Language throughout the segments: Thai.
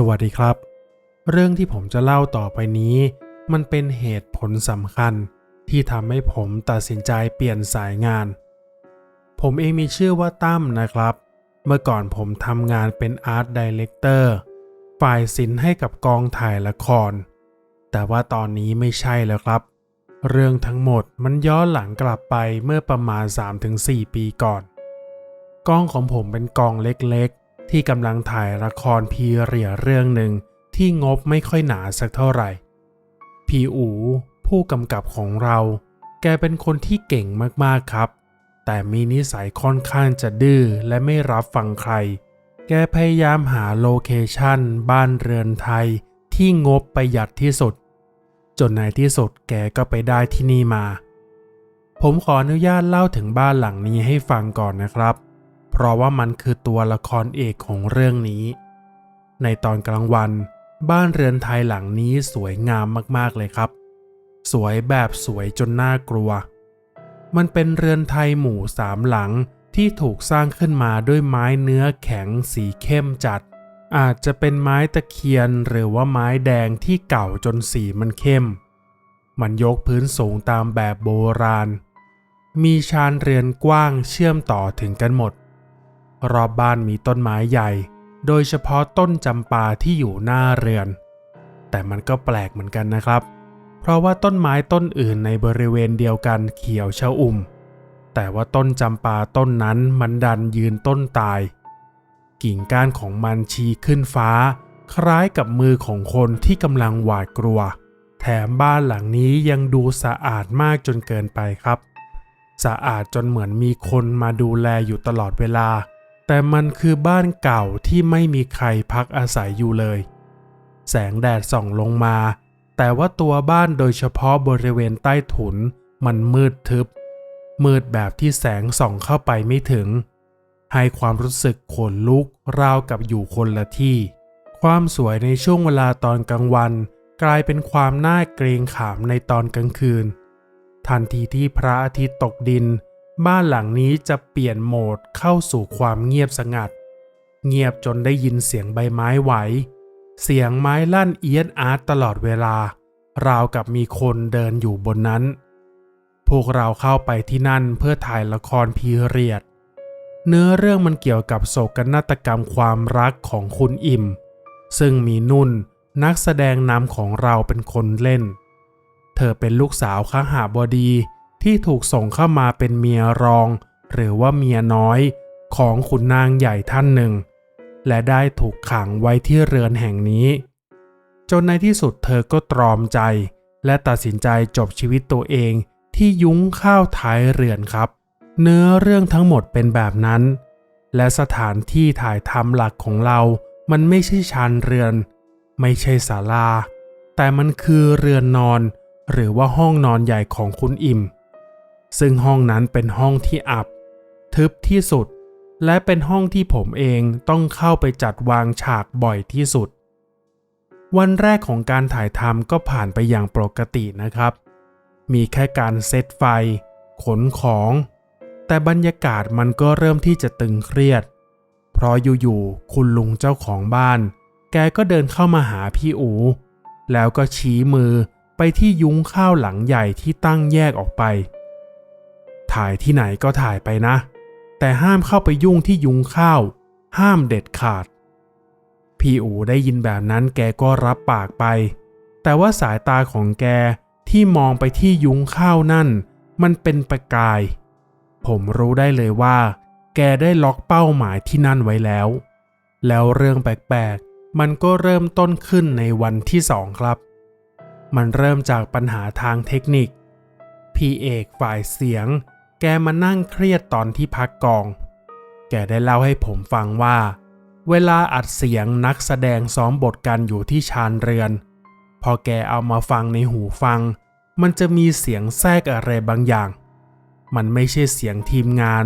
สวัสดีครับ เรื่องที่ผมจะเล่าต่อไปนี้ มันเป็นเหตุผลสำคัญที่ทำให้ผมตัดสินใจเปลี่ยนสายงาน ผมเองมีชื่อว่าตั้มนะครับ เมื่อก่อนผมทำงานเป็นอาร์ตดีเลกเตอร์ฝ่ายศิลป์ให้กับกองถ่ายละคร แต่ว่าตอนนี้ไม่ใช่แล้วครับ เรื่องทั้งหมดมันย้อนหลังกลับไปเมื่อประมาณ 3-4 ปีก่อน กองของผมเป็นกองเล็กๆ ที่กำลังถ่ายละครพีเรียเรื่องหนึ่งที่งบไม่ค่อยหนาสักเท่าไหร่ พีอูผู้กำกับของเรา แกเป็นคนที่เก่งมากๆครับ แต่มีนิสัยค่อนข้างจะดื้อและไม่รับฟังใคร แกพยายามหาโลเคชั่นบ้านเรือนไทยที่งบประหยัดที่สุด จนในที่สุดแกก็ไปได้ที่นี่มา ผมขออนุญาตเล่าถึงบ้านหลังนี้ให้ฟังก่อนนะครับ เพราะว่ามันคือตัวละครเอกของเรื่องนี้ ในตอนกลางวัน บ้านเรือนไทยหลังนี้สวยงามมากๆเลยครับ สวยแบบสวยจนน่ากลัว มันเป็นเรือนไทยหมู่สามหลังที่ถูกสร้างขึ้นมาด้วยไม้เนื้อแข็งสีเข้มจัด อาจจะเป็นไม้ตะเคียนหรือว่าไม้แดงที่เก่าจนสีมันเข้ม มันยกพื้นสูงตามแบบโบราณ มีชานเรือนกว้างเชื่อมต่อถึงกันหมด รอบบ้านมีต้นไม้ใหญ่ โดยเฉพาะต้นจำปาที่อยู่หน้าเรือน แต่มันก็แปลกเหมือนกันนะครับ เพราะว่าต้นไม้ต้นอื่นในบริเวณเดียวกันเขียวชอุ่ม แต่ว่าต้นจำปาต้นนั้นมันดันยืนต้นตาย กิ่งก้านของมันชี้ขึ้นฟ้า คล้ายกับมือของคนที่กำลังหวาดกลัว แถมบ้านหลังนี้ยังดูสะอาดมากจนเกินไปครับสะอาดจนเหมือนมีคนมาดูแลอยู่ตลอดเวลา แต่มันคือบ้านเก่าที่ไม่มีใครพักอาศัยอยู่เลย แสงแดดส่องลงมา แต่ว่าตัวบ้านโดยเฉพาะบริเวณใต้ถุน มันมืดทึบ มืดแบบที่แสงส่องเข้าไปไม่ถึง ให้ความรู้สึกขนลุกราวกับอยู่คนละที่ ความสวยในช่วงเวลาตอนกลางวัน กลายเป็นความน่าเกรงขามในตอนกลางคืน ทันทีที่พระอาทิตย์ตกดิน บ้านหลังนี้จะเปลี่ยนโหมดเข้าสู่ความเงียบสงัด เงียบจนได้ยินเสียงใบไม้ไหว เสียงไม้ลั่นเอียดอาร์ตตลอดเวลา ราวกับมีคนเดินอยู่บนนั้น พวกเราเข้าไปที่นั่นเพื่อถ่ายละครพีเรียด เนื้อเรื่องมันเกี่ยวกับโศกนาฏกรรมความรักของคุณอิ่ม ซึ่งมีนุ่นนักแสดงนำของเราเป็นคนเล่น เธอเป็นลูกสาวข้าหาบดี ที่ถูกส่งเข้ามาเป็นเมียรอง หรือว่าเมียน้อยของขุนนางใหญ่ท่านหนึ่ง และได้ถูกขังไว้ที่เรือนแห่งนี้ จนในที่สุดเธอก็ตรอมใจ และตัดสินใจจบชีวิตตัวเองที่ยุ้งข้าวท้ายเรือนครับ เนื้อเรื่องทั้งหมดเป็นแบบนั้น และสถานที่ถ่ายทำหลักของเรา มันไม่ใช่ชานเรือน ไม่ใช่ศาลา แต่มันคือเรือนนอน หรือว่าห้องนอนใหญ่ของคุณอิ่ม ซึ่งห้องนั้นเป็นห้องที่อับ ทึบที่สุด และเป็นห้องที่ผมเองต้องเข้าไปจัดวางฉากบ่อยที่สุด วันแรกของการถ่ายทำก็ผ่านไปอย่างปกตินะครับ มีแค่การเซตไฟ ขนของ แต่บรรยากาศมันก็เริ่มที่จะตึงเครียด เพราะอยู่ๆคุณลุงเจ้าของบ้าน แกก็เดินเข้ามาหาพี่อู แล้วก็ชี้มือไปที่ยุ้งข้าวหลังใหญ่ที่ตั้งแยกออกไป ถ่ายที่ไหนก็ถ่ายไปนะ แต่ห้ามเข้าไปยุ่งที่ยุงข้าว ห้ามเด็ดขาด พี่อูได้ยินแบบนั้นแกก็รับปากไป แต่ว่าสายตาของแกที่มองไปที่ยุงข้าวนั่น มันเป็นประกาย ผมรู้ได้เลยว่า แกได้ล็อกเป้าหมายที่นั่นไว้แล้ว แล้วเรื่องแปลกๆ มันก็เริ่มต้นขึ้นในวันที่สองครับ มันเริ่มจากปัญหาทางเทคนิคพี่เอกฝ่ายเสียง แกมานั่งเครียดตอนที่พักกอง แกได้เล่าให้ผมฟังว่า เวลาอัดเสียงนักแสดงซ้อมบทกันอยู่ที่ชานเรือน พอแกเอามาฟังในหูฟัง มันจะมีเสียงแทรกอะไรบางอย่าง มันไม่ใช่เสียงทีมงาน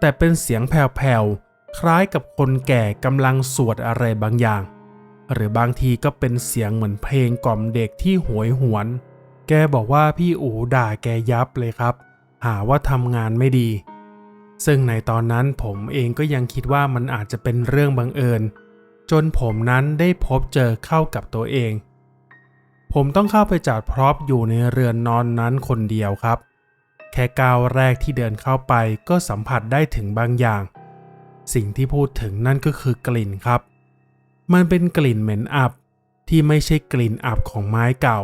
แต่เป็นเสียงแผ่วๆ คล้ายกับคนแก่กำลังสวดอะไรบางอย่าง หรือบางทีก็เป็นเสียงเหมือนเพลงกล่อมเด็กที่หวยหวน แกบอกว่าพี่อูด่าแกยับเลยครับ หาว่าทำงานไม่ดี ซึ่งในตอนนั้นผมเองก็ยังคิดว่ามันอาจจะเป็นเรื่องบังเอิญ จนผมนั้นได้พบเจอเข้ากับตัวเอง ผมต้องเข้าไปจัดพร็อพอยู่ในเรือนนอนนั้นคนเดียวครับ แค่ก้าวแรกที่เดินเข้าไปก็สัมผัสได้ถึงบางอย่าง สิ่งที่พูดถึงนั่นก็คือกลิ่นครับ มันเป็นกลิ่นเหม็นอับที่ไม่ใช่กลิ่นอับของไม้เก่า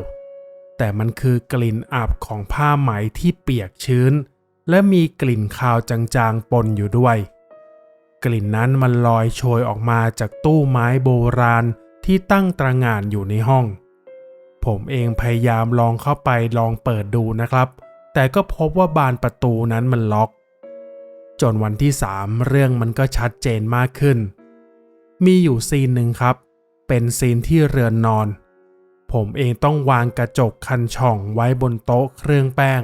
แต่มันคือกลิ่นอับของผ้าไหมที่เปียกชื้น และมีกลิ่นคาวจางๆปนอยู่ด้วย กลิ่นนั้นมันลอยโชยออกมาจากตู้ไม้โบราณที่ตั้งตระหง่านอยู่ในห้อง ผมเองพยายามลองเข้าไปลองเปิดดูนะครับ แต่ก็พบว่าบานประตูนั้นมันล็อก จนวันที่สามเรื่องมันก็ชัดเจนมากขึ้น มีอยู่ซีนหนึ่งครับ เป็นซีนที่เรือนนอน ผมเองต้องวางกระจกคันช่องไว้บนโต๊ะเครื่องแป้ง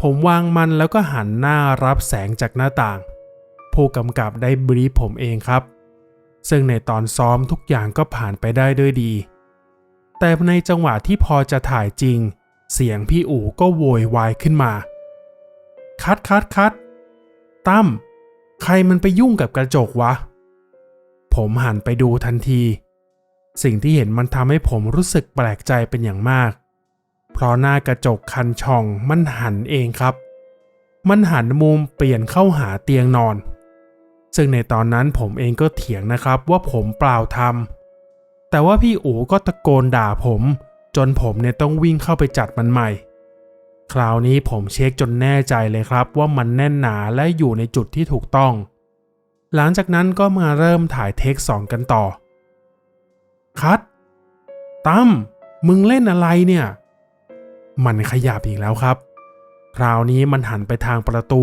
ผมวางมันแล้วก็หันหน้ารับแสงจากหน้าต่าง ผู้กำกับได้บรีฟผมเองครับ ซึ่งในตอนซ้อมทุกอย่างก็ผ่านไปได้ด้วยดี แต่ในจังหวะที่พอจะถ่ายจริง เสียงพี่อู๋ก็โวยวายขึ้นมา คัดคัดคัดตั้มใครมันไปยุ่งกับกระจกวะ ผมหันไปดูทันที สิ่งที่เห็นมันทำให้ผมรู้สึกแปลกใจเป็นอย่างมาก เพราะหน้ากระจกคันช่องมันหันเองครับ มันหันมุมเปลี่ยนเข้าหาเตียงนอน ซึ่งในตอนนั้นผมเองก็เถียงนะครับว่าผมเปล่าทำแต่ว่าพี่อู๋ก็ตะโกนด่าผม จนผมเนี่ยต้องวิ่งเข้าไปจัดมันใหม่ คราวนี้ผมเช็คจนแน่ใจเลยครับว่ามันแน่นหนาและอยู่ในจุดที่ถูกต้อง หลังจากนั้นก็มาเริ่มถ่ายเทคสองกันต่อ คัดตั้มมึงเล่นอะไรเนี่ย มันขยับอีกแล้วครับ คราวนี้มันหันไปทางประตู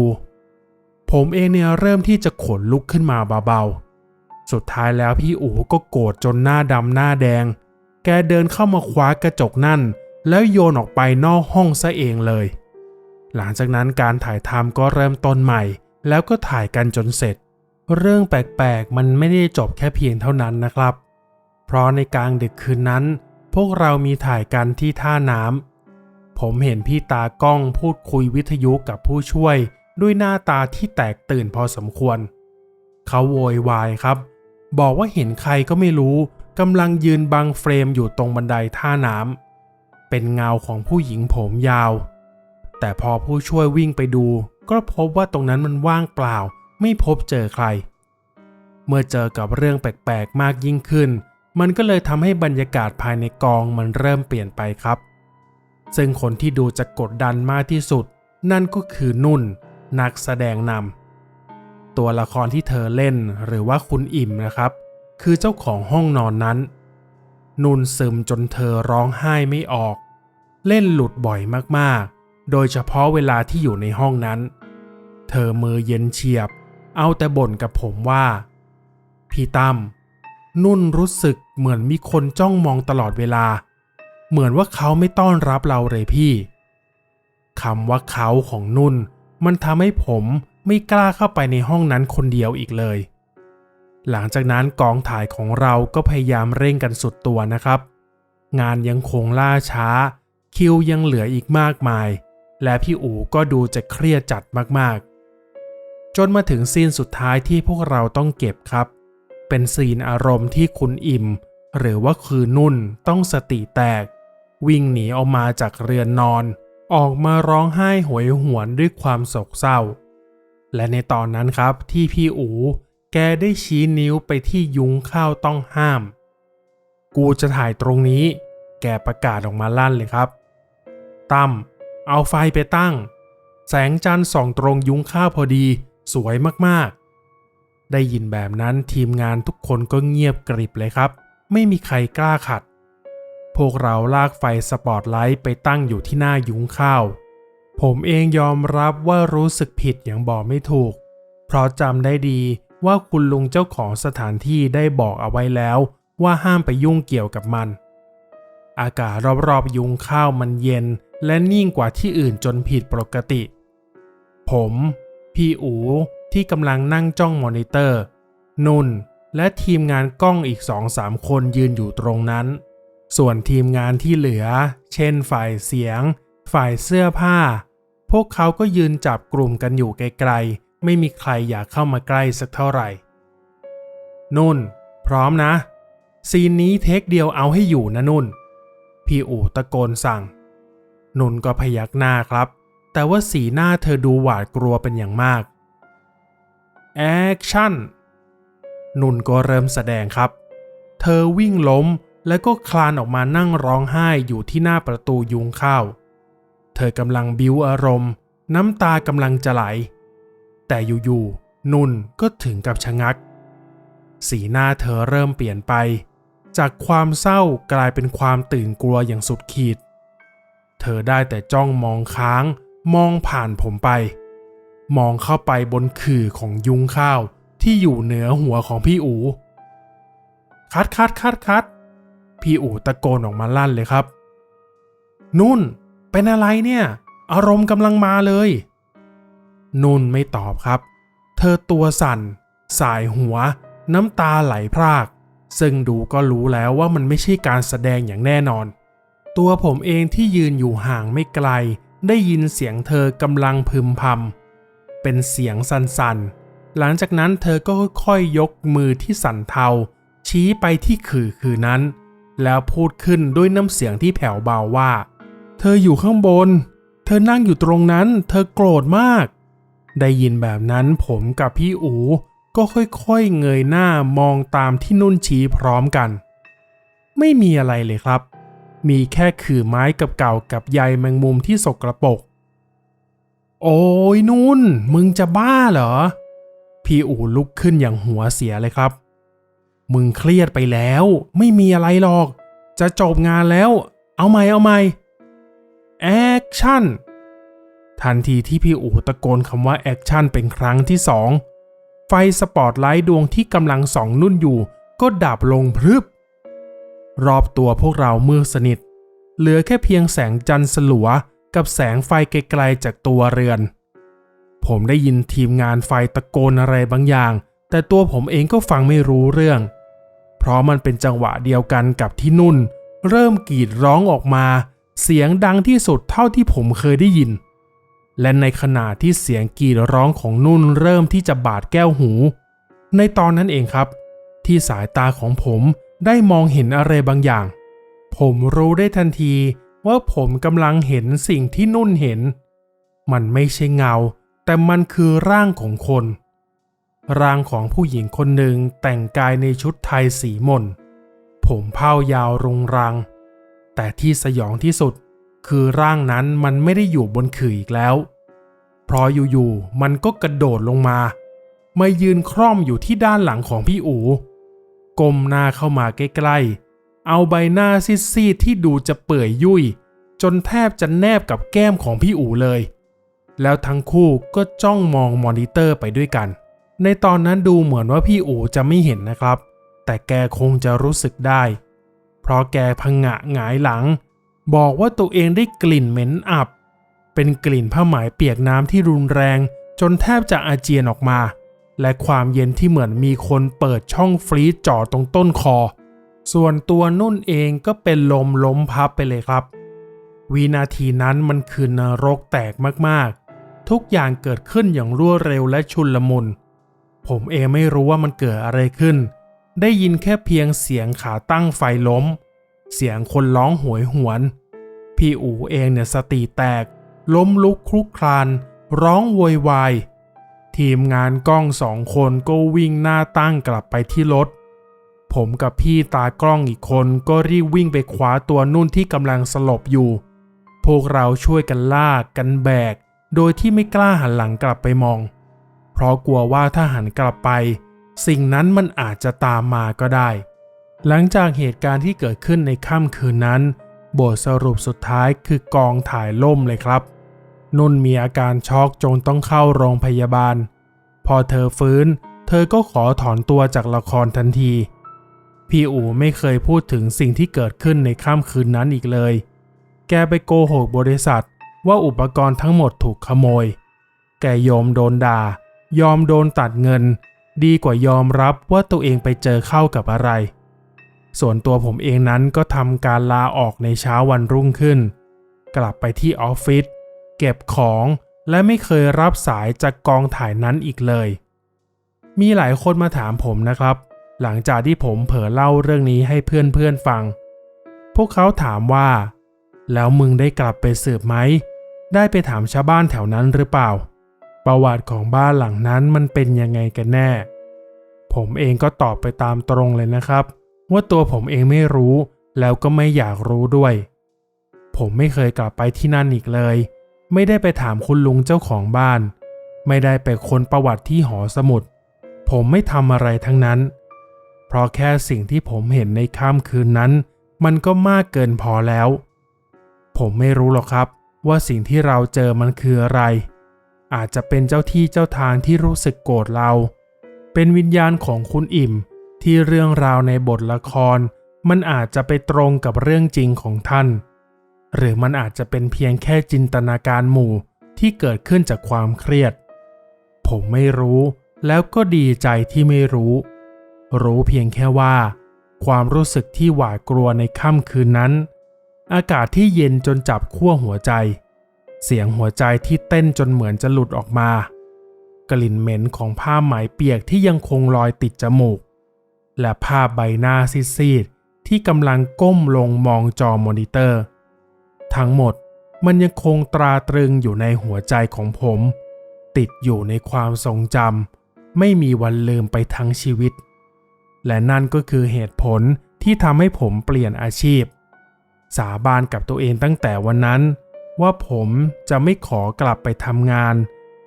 ผมเองเนี่ยเริ่มที่จะขนลุกขึ้นมาเบาๆ สุดท้ายแล้วพี่อู๋ก็โกรธจนหน้าดำหน้าแดง แกเดินเข้ามาคว้ากระจกนั่น แล้วโยนออกไปนอกห้องซะเองเลย หลังจากนั้นการถ่ายทำก็เริ่มต้นใหม่ แล้วก็ถ่ายกันจนเสร็จ เรื่องแปลกๆ มันไม่ได้จบแค่เพียงเท่านั้นนะครับ เพราะในกลางดึกคืนนั้น พวกเรามีถ่ายกันที่ท่าน้ำผมเห็นพี่ตากล้องพูดคุยวิทยุกับผู้ช่วย ด้วยหน้าตาที่แตกตื่นพอสมควร เขาโวยวายครับ บอกว่าเห็นใครก็ไม่รู้กำลังยืนบังเฟรมอยู่ตรงบันไดท่าน้ำเป็นเงาของผู้หญิงผมยาว แต่พอผู้ช่วยวิ่งไปดู ก็พบว่าตรงนั้นมันว่างเปล่า ไม่พบเจอใคร เมื่อเจอกับเรื่องแปลกๆมากยิ่งขึ้น มันก็เลยทำให้บรรยากาศภายในกองมันเริ่มเปลี่ยนไปครับ ซึ่งคนที่ดูจะกดดันมากที่สุด นั่นก็คือนุ่น นักแสดงนำตัวละครที่เธอเล่นหรือว่าคุณอิ่มนะครับ คือเจ้าของห้องนอนนั้น นุ่นซึมจนเธอร้องไห้ไม่ออก เล่นหลุดบ่อยมากๆ โดยเฉพาะเวลาที่อยู่ในห้องนั้น เธอมือเย็นเฉียบ เอาแต่บ่นกับผมว่า พี่ตั้ม นุ่นรู้สึกเหมือนมีคนจ้องมองตลอดเวลา เหมือนว่าเขาไม่ต้อนรับเราเลยพี่คำว่าเขาของนุ่น มันทำให้ผมไม่กล้าเข้าไปในห้องนั้นคนเดียวอีกเลย หลังจากนั้นกองถ่ายของเราก็พยายามเร่งกันสุดตัวนะครับ งานยังคงล่าช้า คิวยังเหลืออีกมากมาย และพี่อู๋ก็ดูจะเครียดจัดมากๆ จนมาถึงซีนสุดท้ายที่พวกเราต้องเก็บครับ เป็นซีนอารมณ์ที่คุณอิ่ม หรือว่าคือนุ่นต้องสติแตก วิ่งหนีออกมาจากเรือนนอน ออกมาร้องไห้โหวยหวนด้วยความโศกเศร้า และในตอนนั้นครับที่พี่อูแกได้ชี้นิ้วไปที่ยุงข้าวต้องห้าม กูจะถ่ายตรงนี้ แกประกาศออกมาลั่นเลยครับ ตั้ม เอาไฟไปตั้ง แสงจันทร์ส่องตรงยุงข้าวพอดี สวยมากๆ ได้ยินแบบนั้นทีมงานทุกคนก็เงียบกริบเลยครับ ไม่มีใครกล้าขัด พวกเราลากไฟสปอตไลท์ไปตั้งอยู่ที่หน้ายุ้งข้าว ผมเองยอมรับว่ารู้สึกผิดอย่างบอกไม่ถูก เพราะจำได้ดีว่าคุณลุงเจ้าของสถานที่ได้บอกเอาไว้แล้ว ว่าห้ามไปยุ่งเกี่ยวกับมัน อากาศรอบๆยุงข้าวมันเย็น และนิ่งกว่าที่อื่นจนผิดปกติ ผม พี่อู ที่กำลังนั่งจ้องมอนิเตอร์ นุ่น และทีมงานกล้องอีกสองสามคนยืนอยู่ตรงนั้น ส่วนทีมงานที่เหลือ เช่นฝ่ายเสียง ฝ่ายเสื้อผ้า พวกเขาก็ยืนจับกลุ่มกันอยู่ไกลๆ ไม่มีใครอยากเข้ามาใกล้สักเท่าไหร่ นุ่น พร้อมนะ ซีนนี้เทคเดียวเอาให้อยู่นะนุ่น พี่อู่ตะโกนสั่ง นุ่นก็พยักหน้าครับ แต่ว่าสีหน้าเธอดูหวาดกลัวเป็นอย่างมาก แอคชั่น นุ่นก็เริ่มแสดงครับ เธอวิ่งล้มแล้วก็คลานออกมานั่งร้องไห้อยู่ที่หน้าประตูยุงข้าว เธอกำลังบิ้วอารมณ์ น้ำตากำลังจะไหล แต่อยู่ๆ นุ่นก็ถึงกับชะงัก สีหน้าเธอเริ่มเปลี่ยนไป จากความเศร้ากลายเป็นความตื่นกลัวอย่างสุดขีด เธอได้แต่จ้องมองค้าง มองผ่านผมไป มองเข้าไปบนขื่อของยุงข้าวที่อยู่เหนือหัวของพี่อู คัดคัดคัดคัดพี่อูตะโกนออกมาลั่นเลยครับ นุ่น เป็นอะไรเนี่ย อารมณ์กำลังมาเลย นุ่นไม่ตอบครับ เธอตัวสั่น สายหัว น้ำตาไหลพราก ซึ่งดูก็รู้แล้วว่ามันไม่ใช่การแสดงอย่างแน่นอน ตัวผมเองที่ยืนอยู่ห่างไม่ไกล ได้ยินเสียงเธอกำลังพึมพำ เป็นเสียงสั่นๆ หลังจากนั้นเธอก็ค่อยๆยกมือที่สั่นเทา ชี้ไปที่ขื่อคือนั้น แล้วพูดขึ้นด้วยน้ำเสียงที่แผ่วเบาว่า เธออยู่ข้างบน เธอนั่งอยู่ตรงนั้น เธอโกรธมาก ได้ยินแบบนั้นผมกับพี่อูก็ค่อยๆเงยหน้ามองตามที่นุ่นชี้พร้อมกัน ไม่มีอะไรเลยครับ มีแค่ขื่อไม้กับเก่ากับใยแมงมุมที่สกรปรก โอ้ยนุ่น มึงจะบ้าเหรอ พี่อูลุกขึ้นอย่างหัวเสียเลยครับ มึงเครียดไปแล้ว ไม่มีอะไรหรอก จะจบงานแล้ว เอาใหม่เอาใหม่แอคชั่นทันทีที่พี่อูตะโกนคำว่าแอคชั่นเป็นครั้งที่สองไฟสปอตไลท์ดวงที่กำลังส่องนุ่นอยู่ ก็ดับลงพรึบ รอบตัวพวกเรามืดสนิท เหลือแค่เพียงแสงจันทร์สลัว กับแสงไฟไกลๆจากตัวเรือน ผมได้ยินทีมงานไฟตะโกนอะไรบางอย่าง แต่ตัวผมเองก็ฟังไม่รู้เรื่อง เพราะมันเป็นจังหวะเดียวกันกับที่นุ่น เริ่มกรีดร้องออกมา เสียงดังที่สุดเท่าที่ผมเคยได้ยิน และในขณะที่เสียงกรีดร้องของนุ่นเริ่มที่จะบาดแก้วหู ในตอนนั้นเองครับ ที่สายตาของผมได้มองเห็นอะไรบางอย่าง ผมรู้ได้ทันที ว่าผมกำลังเห็นสิ่งที่นุ่นเห็น มันไม่ใช่เงา แต่มันคือร่างของคน ร่างของผู้หญิงคนหนึ่งแต่งกายในชุดไทยสีมนผมเผ้ายาวรุงรัง แต่ที่สยองที่สุดคือร่างนั้นมันไม่ได้อยู่บนขื่ออีกแล้ว เพราะอยู่ๆมันก็กระโดดลงมามายืนคร่อมอยู่ที่ด้านหลังของพี่อู ก้มหน้าเข้ามาใกล้ๆ เอาใบหน้าซีดๆที่ดูจะเปื่อยยุ่ย จนแทบจะแนบกับแก้มของพี่อู๋เลย แล้วทั้งคู่ก็จ้องมองมอนิเตอร์ไปด้วยกัน ในตอนนั้นดูเหมือนว่าพี่อู๋จะไม่เห็นนะครับ แต่แกคงจะรู้สึกได้ เพราะแกพังงะหงายหลัง บอกว่าตัวเองได้กลิ่นเหม็นอับ เป็นกลิ่นผ้าไหมเปียกน้ำที่รุนแรง จนแทบจะอาเจียนออกมา และความเย็นที่เหมือนมีคนเปิดช่องฟรีซจ่อตรงต้นคอ ส่วนตัวนุ่นเองก็เป็นลมล้มพับไปเลยครับ วินาทีนั้นมันคือนรกแตกมากๆ ทุกอย่างเกิดขึ้นอย่างรวดเร็วและชุนลมุน ผมเองไม่รู้ว่ามันเกิดอะไรขึ้น ได้ยินแค่เพียงเสียงขาตั้งไฟล้ม เสียงคนร้องหวยหวน พี่อูเองเนี่ยสติแตก ล้มลุกคลุกคลาน ร้องโวยวายทีมงานกล้องสองคนก็วิ่งหน้าตั้งกลับไปที่รถ ผมกับพี่ตากล้องอีกคนก็รีบวิ่งไปคว้าตัวนุ่นที่กำลังสลบอยู่ พวกเราช่วยกันลากกันแบก โดยที่ไม่กล้าหันหลังกลับไปมอง เพราะกลัวว่าถ้าหันกลับไป สิ่งนั้นมันอาจจะตามมาก็ได้ หลังจากเหตุการณ์ที่เกิดขึ้นในค่ำคืนนั้น บทสรุปสุดท้ายคือกองถ่ายล่มเลยครับ นุ่นมีอาการช็อกจนต้องเข้าโรงพยาบาล พอเธอฟื้น เธอก็ขอถอนตัวจากละครทันที พี่อูไม่เคยพูดถึงสิ่งที่เกิดขึ้นในค่ำคืนนั้นอีกเลย แกไปโกหกบริษัทว่าอุปกรณ์ทั้งหมดถูกขโมย แกยอมโดนด่า ยอมโดนตัดเงิน ดีกว่ายอมรับว่าตัวเองไปเจอเข้ากับอะไร ส่วนตัวผมเองนั้นก็ทำการลาออกในเช้าวันรุ่งขึ้น กลับไปที่ออฟฟิศเก็บของและไม่เคยรับสายจากกองถ่ายนั้นอีกเลย มีหลายคนมาถามผมนะครับ หลังจากที่ผมเผลอเล่าเรื่องนี้ให้เพื่อนๆฟัง พวกเขาถามว่า แล้วมึงได้กลับไปสืบไหม ได้ไปถามชาวบ้านแถวนั้นหรือเปล่า ประวัติของบ้านหลังนั้นมันเป็นยังไงกันแน่ ผมเองก็ตอบไปตามตรงเลยนะครับ ว่าตัวผมเองไม่รู้แล้วก็ไม่อยากรู้ด้วย ผมไม่เคยกลับไปที่นั่นอีกเลย ไม่ได้ไปถามคุณลุงเจ้าของบ้าน ไม่ได้ไปค้นประวัติที่หอสมุด ผมไม่ทำอะไรทั้งนั้น เพราะแค่สิ่งที่ผมเห็นในค่ำคืนนั้น มันก็มากเกินพอแล้ว ผมไม่รู้หรอกครับ ว่าสิ่งที่เราเจอมันคืออะไร อาจจะเป็นเจ้าที่เจ้าทางที่รู้สึกโกรธเรา เป็นวิญญาณของคุณอิ่ม ที่เรื่องราวในบทละคร มันอาจจะไปตรงกับเรื่องจริงของท่าน หรือมันอาจจะเป็นเพียงแค่จินตนาการหมู่ที่เกิดขึ้นจากความเครียด ผมไม่รู้แล้วก็ดีใจที่ไม่รู้ รู้เพียงแค่ว่า ความรู้สึกที่หวาดกลัวในค่ำคืนนั้น อากาศที่เย็นจนจับขั้วหัวใจ เสียงหัวใจที่เต้นจนเหมือนจะหลุดออกมา กลิ่นเหม็นของผ้าไหมเปียกที่ยังคงลอยติดจมูก และภาพใบหน้าซีดๆที่กำลังก้มลงมองจอมอนิเตอร์ ทั้งหมดมันยังคงตราตรึงอยู่ในหัวใจของผม ติดอยู่ในความทรงจำไม่มีวันลืมไปทั้งชีวิต และนั่นก็คือเหตุผลที่ทำให้ผมเปลี่ยนอาชีพ สาบานกับตัวเองตั้งแต่วันนั้น ว่าผมจะไม่ขอกลับไปทำงาน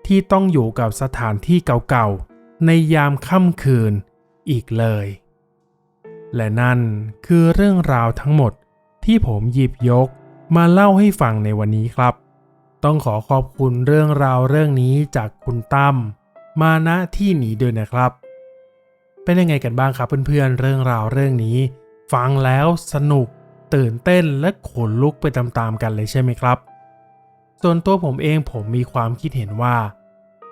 ที่ต้องอยู่กับสถานที่เก่าๆ ในยามค่ำคืนอีกเลย และนั่นคือเรื่องราวทั้งหมดที่ผมหยิบยกมาเล่าให้ฟังในวันนี้ครับ ต้องขอขอบคุณเรื่องราวเรื่องนี้จากคุณตั้มมาณที่นี้ด้วยนะครับ เป็นยังไงกันบ้างครับเพื่อนๆเรื่องราวเรื่องนี้ ฟังแล้วสนุก ตื่นเต้นและขนลุกไปตามๆกันเลยใช่ไหมครับ ส่วนตัวผมเองผมมีความคิดเห็นว่า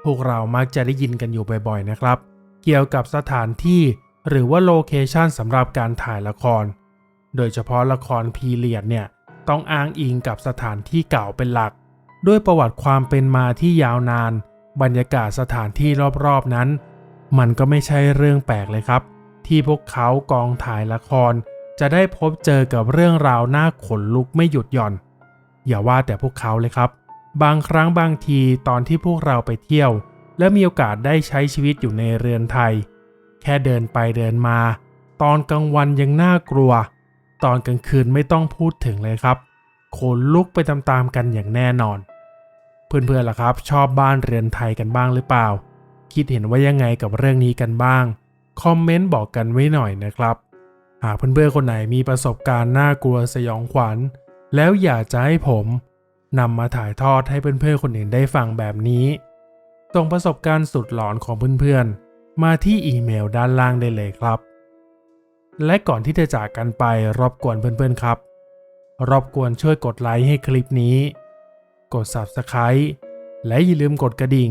พวกเรามักจะได้ยินกันอยู่บ่อยๆนะครับ เกี่ยวกับสถานที่หรือว่าโลเคชันสำหรับการถ่ายละคร โดยเฉพาะละครพีเรียดเนี่ยต้องอ้างอิงกับสถานที่เก่าเป็นหลัก ด้วยประวัติความเป็นมาที่ยาวนาน บรรยากาศสถานที่รอบๆนั้น มันก็ไม่ใช่เรื่องแปลกเลยครับ ที่พวกเขากองถ่ายละคร จะได้พบเจอกับเรื่องราวน่าขนลุกไม่หยุดหย่อน อย่าว่าแต่พวกเขาเลยครับ บางครั้งบางทีตอนที่พวกเราไปเที่ยว และมีโอกาสได้ใช้ชีวิตอยู่ในเรือนไทย แค่เดินไปเดินมา ตอนกลางวันยังน่ากลัว ตอนกลางคืนไม่ต้องพูดถึงเลยครับขนลุกไปตามๆกันอย่างแน่นอน เพื่อนๆล่ะครับ ชอบบ้านเรือนไทยกันบ้างหรือเปล่า คิดเห็นว่ายังไงกับเรื่องนี้กันบ้าง คอมเมนต์บอกกันไว้หน่อยนะครับ หากเพื่อนๆคนไหนมีประสบการณ์น่ากลัวสยองขวัญ แล้วอยากจะให้ผมนำมาถ่ายทอดให้เพื่อนๆคนอื่นได้ฟังแบบนี้ส่งประสบการณ์สุดหลอนของเพื่อนๆ มาที่อีเมลด้านล่างได้เลยครับ และก่อนที่จะจากกันไปรบกวนเพื่อนๆครับ รบกวนช่วยกดไลค์ให้คลิปนี้ กด Subscribe และอย่าลืมกดกระดิ่ง